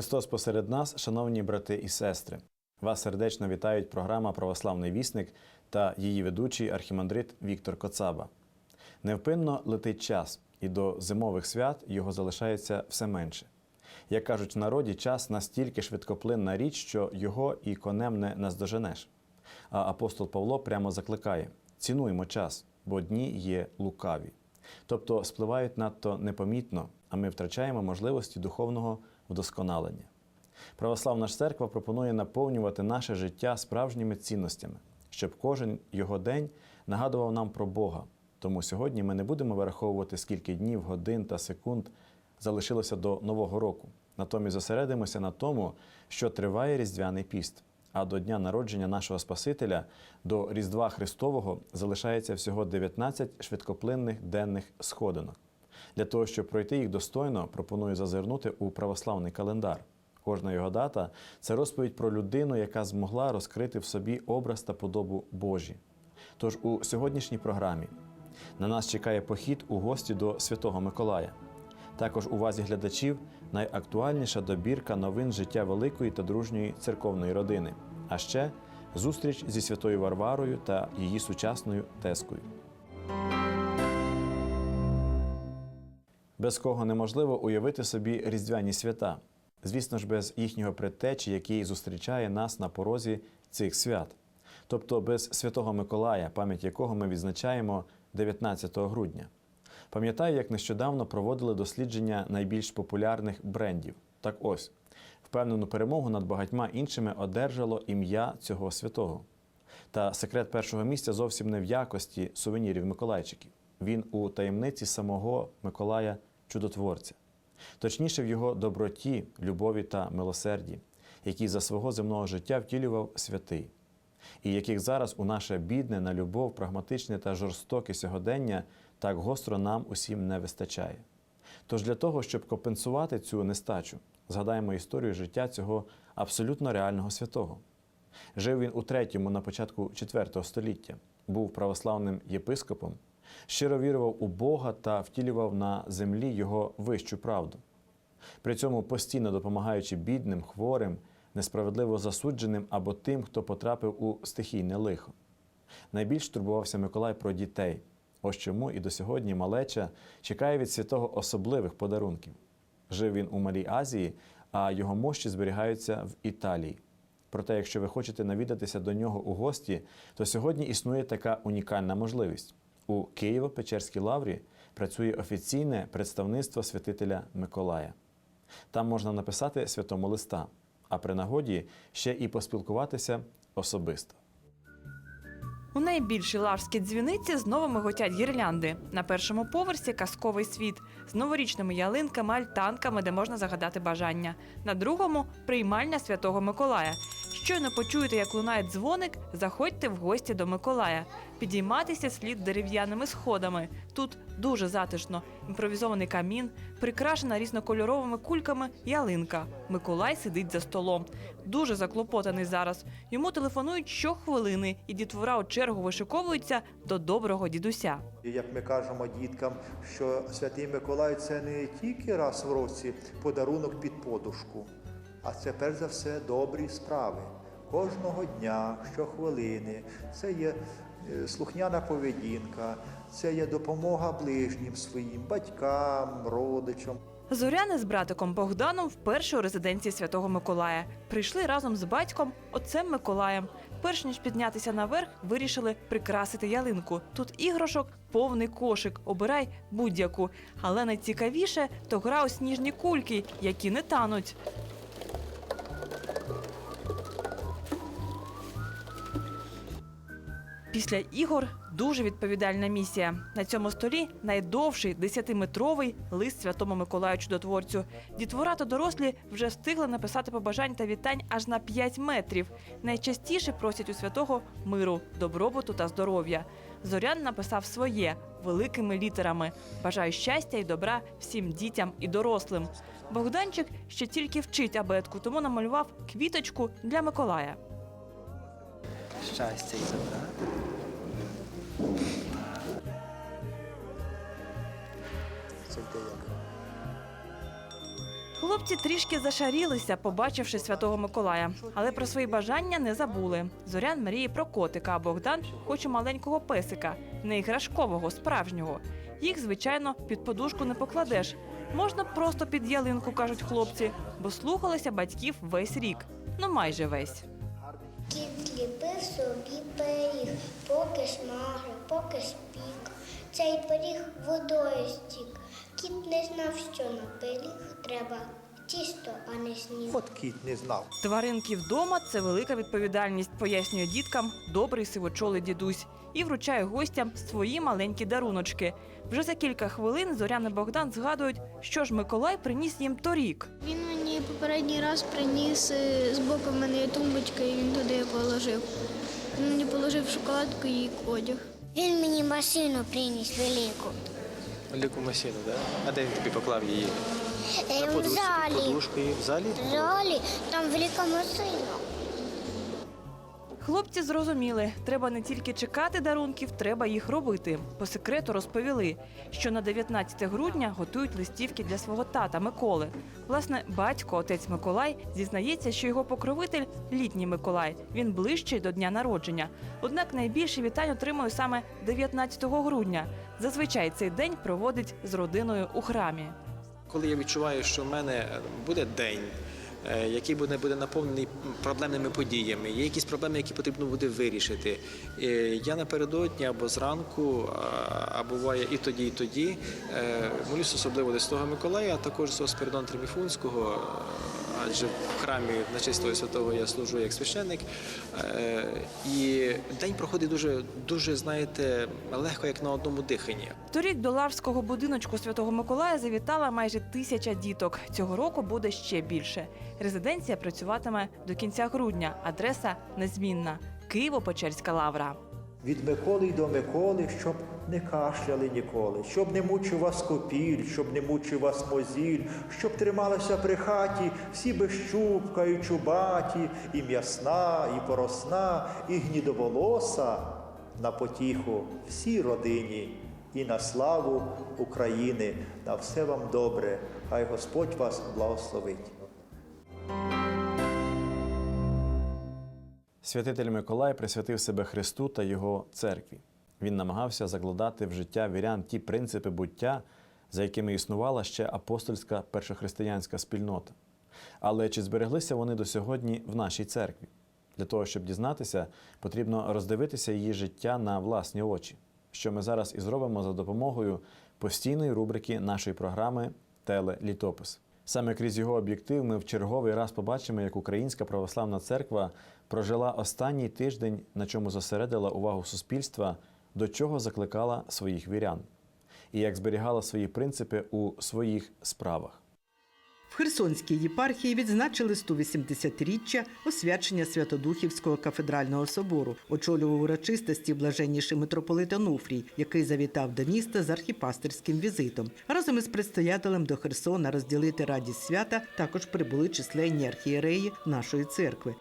Христос посеред нас, шановні брати і сестри. Вас сердечно вітають програма Православний вісник та її ведучий архімандрит Віктор Коцаба. Невпинно летить час, і до зимових свят його залишається все менше. Як кажуть в народі, час настільки швидкоплинна річ, що його і конем не наздоженеш. А апостол Павло прямо закликає: цінуймо час, бо дні є лукаві. Тобто спливають надто непомітно, а ми втрачаємо можливості духовного вдосконалення. Православна ж церква пропонує наповнювати наше життя справжніми цінностями, щоб кожен його день нагадував нам про Бога. Тому сьогодні ми не будемо вираховувати, скільки днів, годин та секунд залишилося до Нового року. Натомість зосередимося на тому, що триває Різдвяний піст. А до дня народження нашого Спасителя, до Різдва Христового, залишається всього 19 швидкоплинних денних сходинок. Для того, щоб пройти їх достойно, пропоную зазирнути у православний календар. Кожна його дата це розповідь про людину, яка змогла розкрити в собі образ та подобу Божі. Тож у сьогоднішній програмі на нас чекає похід у гості до Святого Миколая. Також увазі глядачів найактуальніша добірка новин життя великої та дружньої церковної родини. А ще зустріч зі святою Варварою та її сучасною тескою. Без кого неможливо уявити собі різдвяні свята. Звісно ж, без їхнього предтечі, який зустрічає нас на порозі цих свят. Тобто без святого Миколая, пам'ять якого ми відзначаємо 19 грудня. Пам'ятаю, як нещодавно проводили дослідження найбільш популярних брендів. Так ось, впевнену перемогу над багатьма іншими одержало ім'я цього святого. Та секрет першого місця зовсім не в якості сувенірів Миколайчиків. Він у таємниці самого Миколая Чудотворця, точніше в його доброті, любові та милосерді, які за свого земного життя втілював святий, і яких зараз у наше бідне на любов, прагматичне та жорстоке сьогодення так гостро нам усім не вистачає. Тож для того, щоб компенсувати цю нестачу, згадаємо історію життя цього абсолютно реального святого. Жив він у третьому на початку IV століття, був православним єпископом, щиро вірував у Бога та втілював на землі його вищу правду. При цьому постійно допомагаючи бідним, хворим, несправедливо засудженим або тим, хто потрапив у стихійне лихо. Найбільш турбувався Миколай про дітей. Ось чому і до сьогодні малеча чекає від святого особливих подарунків. Жив він у Малій Азії, а його мощі зберігаються в Італії. Проте, якщо ви хочете навідатися до нього у гості, то сьогодні існує така унікальна можливість. У Києво-Печерській лаврі працює офіційне представництво святителя Миколая. Там можна написати святому листа, а при нагоді ще і поспілкуватися особисто. У найбільшій лаврській дзвіниці знову миготять гірлянди. На першому поверсі казковий світ з новорічними ялинками, альтанками, де можна загадати бажання. На другому приймальня святого Миколая. Щойно почуєте, як лунає дзвоник, заходьте в гості до Миколая. Підійматися слід дерев'яними сходами. Тут дуже затишно. Імпровізований камін, прикрашена різнокольоровими кульками ялинка. Миколай сидить за столом. Дуже заклопотаний зараз. Йому телефонують щохвилини, і дітвора у чергу вишиковується до доброго дідуся. Як ми кажемо діткам, що Святий Миколай це не тільки раз в році подарунок під подушку, а це перш за все добрі справи. Кожного дня, щохвилини, це є е, слухняна поведінка, це є допомога ближнім своїм батькам, родичам. Зоряни з братиком Богданом вперше у резиденції Святого Миколая. Прийшли разом з батьком, отцем Миколаєм. Перш ніж піднятися наверх, вирішили прикрасити ялинку. Тут іграшок повний кошик. Обирай будь-яку. Але найцікавіше то гра у сніжні кульки, які не тануть. Після ігор дуже відповідальна місія. На цьому столі найдовший 10-метровий лист Святому Миколаю Чудотворцю. Дітвора та дорослі вже встигли написати побажань та вітань аж на 5 метрів. Найчастіше просять у святого миру, добробуту та здоров'я. Зорян написав своє великими літерами. Бажаю щастя і добра всім дітям і дорослим. Богданчик ще тільки вчить абетку, тому намалював квіточку для Миколая. Щастя і добра. Хлопці трішки зашарілися, побачивши святого Миколая, але про свої бажання не забули. Зорян мріє про котика, а Богдан хоче маленького песика, не іграшкового, справжнього. Їх, звичайно, під подушку не покладеш. Можна просто під ялинку, кажуть хлопці, бо слухалися батьків весь рік. Ну майже весь. Кіт ліпив собі пиріг, поки смажив, поки спік. Цей пиріг водою стік. Кіт не знав, що на пиріг треба тісто, а не сніг. От кіт не знав. Тваринки вдома це велика відповідальність, пояснює діткам добрий сивочолий дідусь і вручає гостям свої маленькі даруночки. Вже за кілька хвилин Зорян і Богдан згадують, що ж Миколай приніс їм торік. Він мені попередній раз приніс е, з боку мене є тумбочка, і він туди положив. Він мені положив шоколадку і одяг. Він мені машину приніс велику. Велику машину, да? А де він тобі поклав її? Е, в Подушку- залі. Подушкою в залі? В залі там велика машина. Хлопці зрозуміли, треба не тільки чекати дарунків, треба їх робити. По секрету розповіли, що на 19 грудня готують листівки для свого тата Миколи. Власне, батько, отець Миколай, зізнається, що його покровитель літній Миколай. Він ближчий до дня народження. Однак найбільше вітань отримує саме 19 грудня. Зазвичай цей день проводить з родиною у храмі. Коли я відчуваю, що в мене буде день, е, який буде, буде наповнений проблемними подіями, є якісь проблеми, які потрібно буде вирішити. Е, Я напередодні або зранку, а- буває і тоді, і тоді, е, молюсь особливо до того Миколая, а також з Спиридона Триміфунського, е, адже в храмі на честь того святого я служу як священник. Е, І день проходить дуже, дуже, знаєте, легко, як на одному диханні. Торік до Лаврського будиночку Святого Миколая завітала майже тисяча діток. Цього року буде ще більше. Резиденція працюватиме до кінця грудня. Адреса незмінна Києво-Печерська лавра. Від Миколи й до Миколи, щоб не кашляли ніколи, щоб не мучив вас копіль, щоб не мучив вас мозіль, щоб трималися при хаті всі без чубка і чубаті, і м'ясна, і поросна, і гнідоволоса на потіху всій родині і на славу України. На все вам добре, хай Господь вас благословить. Святитель Миколай присвятив себе Христу та Його церкві. Він намагався закладати в життя вірян ті принципи буття, за якими існувала ще апостольська першохристиянська спільнота. Але чи збереглися вони до сьогодні в нашій церкві? Для того, щоб дізнатися, потрібно роздивитися її життя на власні очі, що ми зараз і зробимо за допомогою постійної рубрики нашої програми Телелітопис. Саме крізь його об'єктив ми в черговий раз побачимо, як Українська православна церква прожила останній тиждень, на чому зосередила увагу суспільства, до чого закликала своїх вірян, і як зберігала свої принципи у своїх справах. В Херсонській єпархії відзначили 180-річчя освячення Святодухівського кафедрального собору. Очолював урочистості блаженніший митрополит Онуфрій, який завітав до міста з архіпастерським візитом. Разом із предстоятелем до Херсона розділити радість свята також прибули численні архієреї нашої церкви.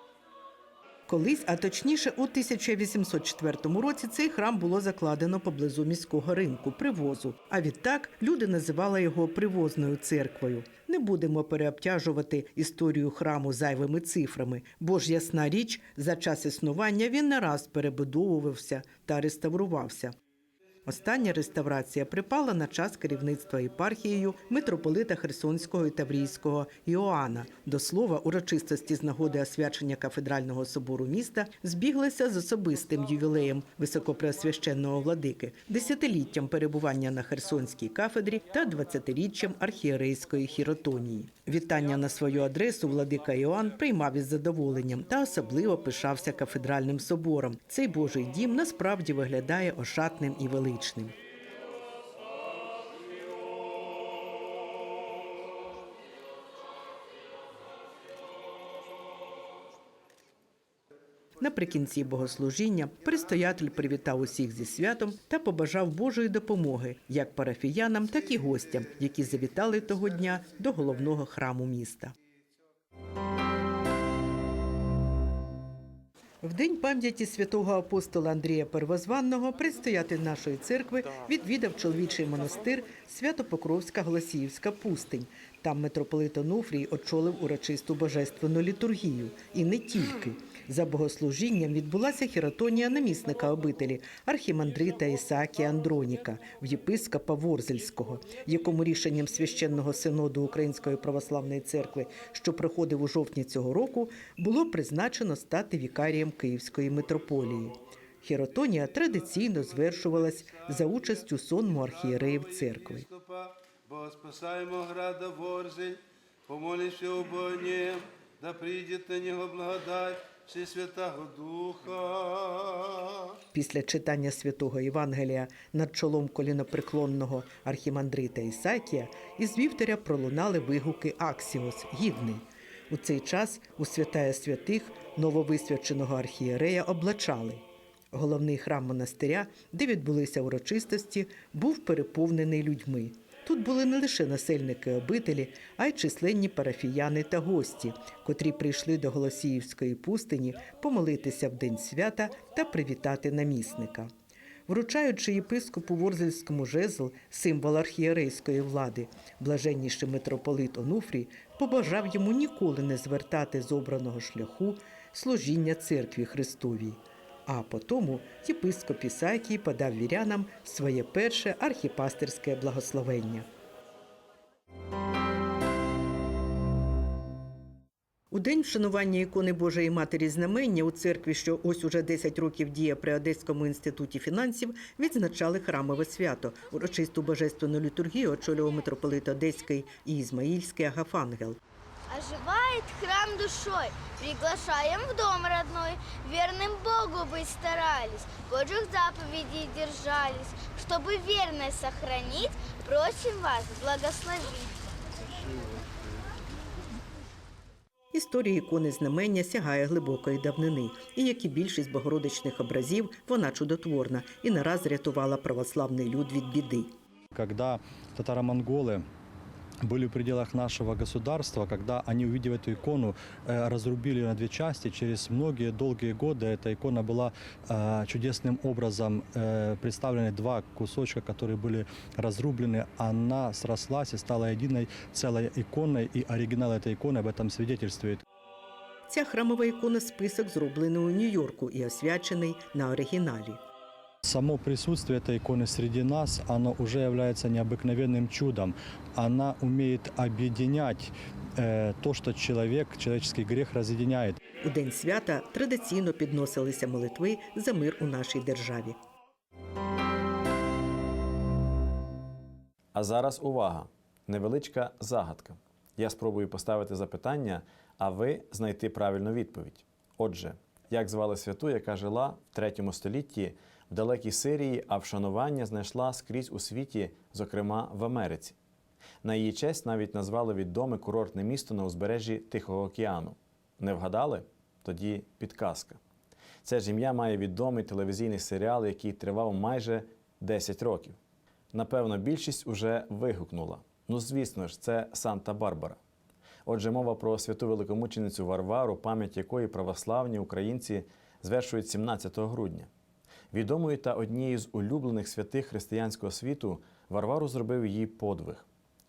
Колись, а точніше, у 1804 році цей храм було закладено поблизу міського ринку привозу. А відтак люди називали його привозною церквою. Не будемо переобтяжувати історію храму зайвими цифрами, бо ж ясна річ, за час існування він не раз перебудовувався та реставрувався. Остання реставрація припала на час керівництва єпархією митрополита Херсонського і Таврійського Іоанна. До слова, урочистості з нагоди освячення кафедрального собору міста збіглися з особистим ювілеєм високопреосвященного владики, десятиліттям перебування на Херсонській кафедрі та двадцятиріччям архієрейської хіротонії. Вітання на свою адресу владика Іоанн приймав із задоволенням та особливо пишався кафедральним собором. Цей Божий дім насправді виглядає ошатним і величним. Наприкінці богослужіння предстоятель привітав усіх зі святом та побажав Божої допомоги як парафіянам, так і гостям, які завітали того дня до головного храму міста. В день пам'яті святого апостола Андрія Первозванного предстоятель нашої церкви відвідав чоловічий монастир Свято-Покровська Голосіївська пустинь Там митрополит Онуфрій очолив урочисту божественну літургію. І не тільки. За богослужінням відбулася хіротонія намісника обителі архімандрита Ісаакія Андроніка в єпископа Ворзельського, якому рішенням священного синоду Української православної церкви, що проходив у жовтні цього року, було призначено стати вікарієм Київської митрополії. Хіротонія традиційно звершувалась за участю сонму архієреїв церкви. Бо спасаємо града Ворзель, помолимся об нем, да прийде на нього благодать всі Святого Духа. Після читання святого Євангелія над чолом колінопреклонного архімандрита Ісакія із вівтаря пролунали вигуки Аксіос гідний. У цей час у святая святих нововисвяченого архієрея облачали. Головний храм монастиря, де відбулися урочистості, був переповнений людьми. Тут були не лише насельники обителі, а й численні парафіяни та гості, котрі прийшли до Голосіївської пустині помолитися в день свята та привітати намісника. Вручаючи єпископу Ворзельському жезл, символ архієрейської влади, блаженніший митрополит Онуфрій побажав йому ніколи не звертати з обраного шляху служіння церкві Христовій. А потому єпископ Ісакій подав вірянам своє перше архіпастерське благословення. У день вшанування ікони Божої Матері Знамення у церкві, що ось уже 10 років діє при Одеському інституті фінансів, відзначали храмове свято. Урочисту божественну літургію очолював митрополит Одеський і Ізмаїльський Агафангел Оживает храм душой, приглашаем в дом родной, верным Богу быть старались, Божьих заповедей держались, чтобы верность сохранить, просим вас благословить. Історія ікони знамення сягає глибокої давнини, і як і більшість богородичних образів, вона чудотворна і не раз рятувала православний люд від біди. когда татаро-монголы были в пределах нашего государства, когда они, увидев эту икону, э, разрубили на две части, через многие долгие годы эта икона была э, чудесным образом э, представлена два кусочка, которые были разрублены, она срослась и стала единой целой иконой, и оригинал этой иконы об этом свидетельствует. Ця храмова ікона список зроблений у Нью-Йорку і освячений на оригіналі. Само присутствие этой иконы среди нас, оно уже является необыкновенным чудом. Она умеет объединять э, то, что человек, человеческий грех разъединяет. У день свята традиційно підносилися молитви за мир у нашій державі. А зараз увага! Невеличка загадка. Я спробую поставити запитання, а ви знайти правильну відповідь. Отже, як звали святу, яка жила в третьому столітті в далекій Сирії, а вшанування знайшла скрізь у світі, зокрема в Америці. На її честь навіть назвали відоме курортне місто на узбережжі Тихого океану. Не вгадали? Тоді підказка. Це ж ім'я має відомий телевізійний серіал, який тривав майже 10 років. Напевно, більшість уже вигукнула. Ну, звісно ж, це Санта-Барбара. Отже, мова про святу великомученицю Варвару, пам'ять якої православні українці звершують 17 грудня. Відомою та однією з улюблених святих християнського світу Варвару зробив її подвиг.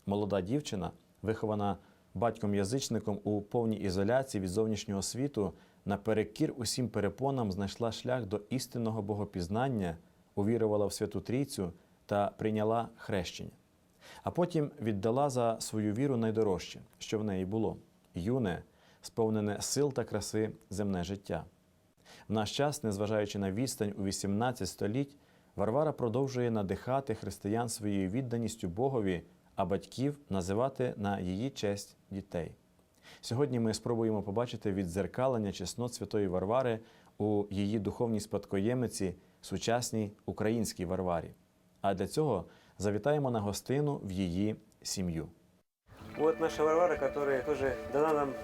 Молода дівчина, вихована батьком-язичником у повній ізоляції від зовнішнього світу, наперекір усім перепонам знайшла шлях до істинного богопізнання, увірувала в Святу Трійцю та прийняла хрещення. А потім віддала за свою віру найдорожче, що в неї було юне, сповнене сил та краси земне життя. В наш час, незважаючи на відстань у 18 століть, Варвара продовжує надихати християн своєю відданістю Богові, а батьків називати на її честь дітей. Сьогодні ми спробуємо побачити віддзеркалення чеснот Святої Варвари у її духовній спадкоємиці, сучасній українській Варварі. А для цього завітаємо на гостину в її сім'ю. Вот наша Варвара, которая тоже дана нам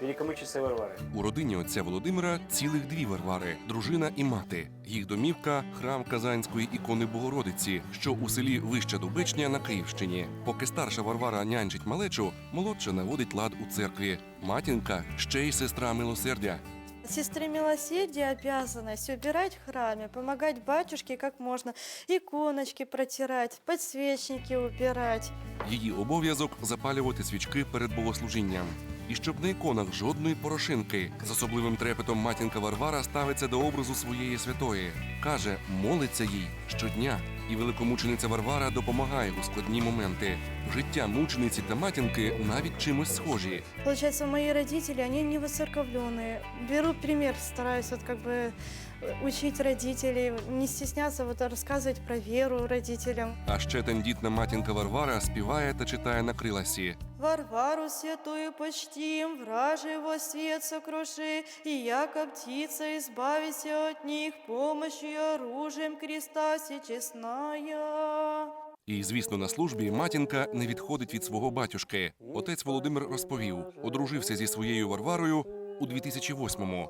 великомученица Варвары. У родині отця Володимира цілих дві Варвари дружина і мати. Їх домівка храм Казанської ікони Богородиці, що у селі Вища Дубечня на Київщині. Поки старша Варвара нянчить малечу, молодша наводить лад у церкві. Матінка ще й сестра милосердя. сестры милосердия обязанность убирать в храме, помогать батюшке как можно, иконочки протирать, подсвечники убирать. Її обов'язок запалювати свічки перед богослужінням І щоб на іконах жодної порошинки. З особливим трепетом матінка Варвара ставиться до образу своєї святої. Каже, молиться їй щодня. І великомучениця Варвара допомагає у складні моменти. Життя мучениці та матінки навіть чимось схожі. Получается, мои родители, они не воцерковленные. Беру пример, стараюсь вот как бы э, учить родителей, не стесняться вот рассказывать про веру родителям. А ще тендітна матінка Варвара співає та читає на криласі. Варвару святую почтим, враже его свет сокруши, и яко птица избавися от них, помощью и оружием креста честная. І, звісно, на службі матінка не відходить від свого батюшки. Отець Володимир розповів, одружився зі своєю Варварою у 2008-му.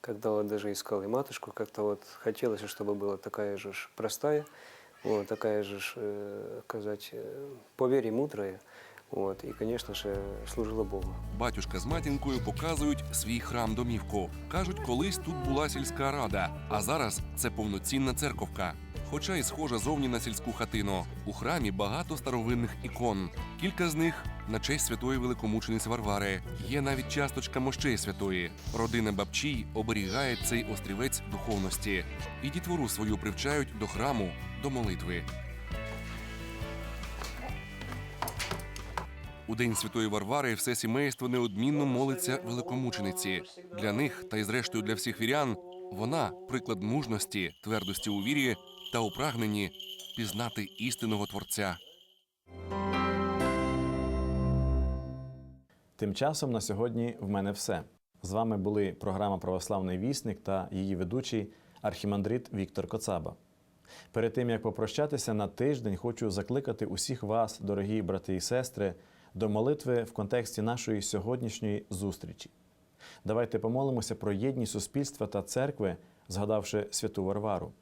Когда вот даже искал и матушку, как-то вот хотелось, чтобы была такая же ж простая, вот, такая же, ж, э, сказать, э, по вере мудрая, От, і, звісно ж, служила Богу. Батюшка з матінкою показують свій храм-домівку. Кажуть, колись тут була сільська рада, а зараз це повноцінна церковка. Хоча й схожа зовні на сільську хатину. У храмі багато старовинних ікон. Кілька з них на честь святої великомучениці Варвари. Є навіть часточка мощей святої. Родина бабчій оберігає цей острівець духовності. І дітвору свою привчають до храму, до молитви. У день святої Варвари все сімейство неодмінно молиться великомучениці. Для них та й зрештою для всіх вірян вона приклад мужності, твердості у вірі та у прагненні пізнати істинного творця. Тим часом на сьогодні в мене все. З вами були програма Православний вісник та її ведучий архімандрит Віктор Коцаба. Перед тим як попрощатися на тиждень, хочу закликати усіх вас, дорогі брати і сестри, до молитви в контексті нашої сьогоднішньої зустрічі. Давайте помолимося про єдність суспільства та церкви, згадавши святу Варвару.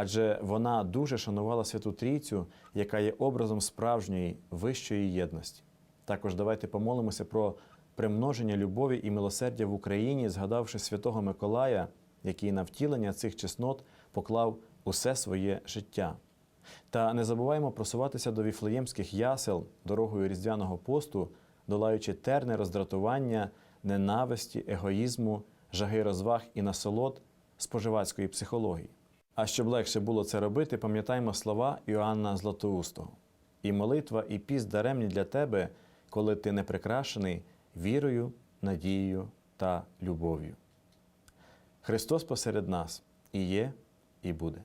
Адже вона дуже шанувала святу Трійцю, яка є образом справжньої вищої єдності. Також давайте помолимося про примноження любові і милосердя в Україні, згадавши святого Миколая, який на втілення цих чеснот поклав усе своє життя. Та не забуваємо просуватися до віфлеємських ясел дорогою різдвяного посту, долаючи терни роздратування, ненависті, егоїзму, жаги розваг і насолод споживацької психології. А щоб легше було це робити, пам'ятаймо слова Йоанна Златоустого. І молитва, і піст даремні для тебе, коли ти не прикрашений вірою, надією та любов'ю. Христос посеред нас і є, і буде.